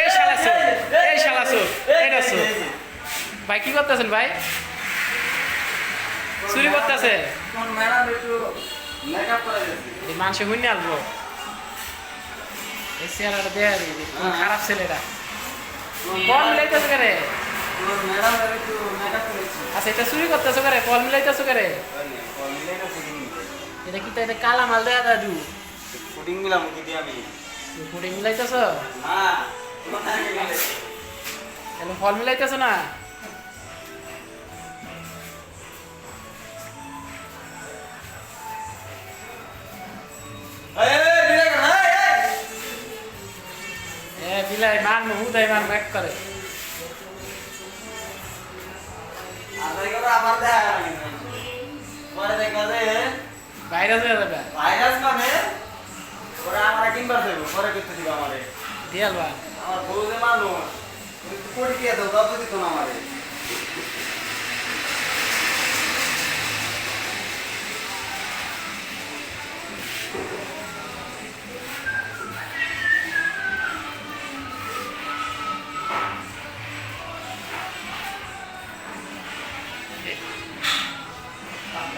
এই ভাই, কি করতেছেন ভাই? চুরি করতেছে। মানুষ হুইনে আসব খারাপ ছেলেরা। কল মিলাইতেছো করে? আচ্ছা এটা চুরি করতেছো করে? কল মিলাইতেছো করে? এটা কি এটা কালা মাল দেয়া দাদু। মিলাম, কি দিয়ে পুডিং মিলাইতেছো? না? তোমার আগে গেলে তাহলে ফল মিলাইতেছো না বিলাই মান হুদাই মান ব্যাক করে। ভাইরাস হয়ে যাবে। ভাইরাস মানে তিনবার দেবো পরে করতে দিবে আমারে। দিয়াল ভাই। আমার বউ যে মানুষ কোটি দিয়ে দাও তাও তো দিত না আমারে। Yeah.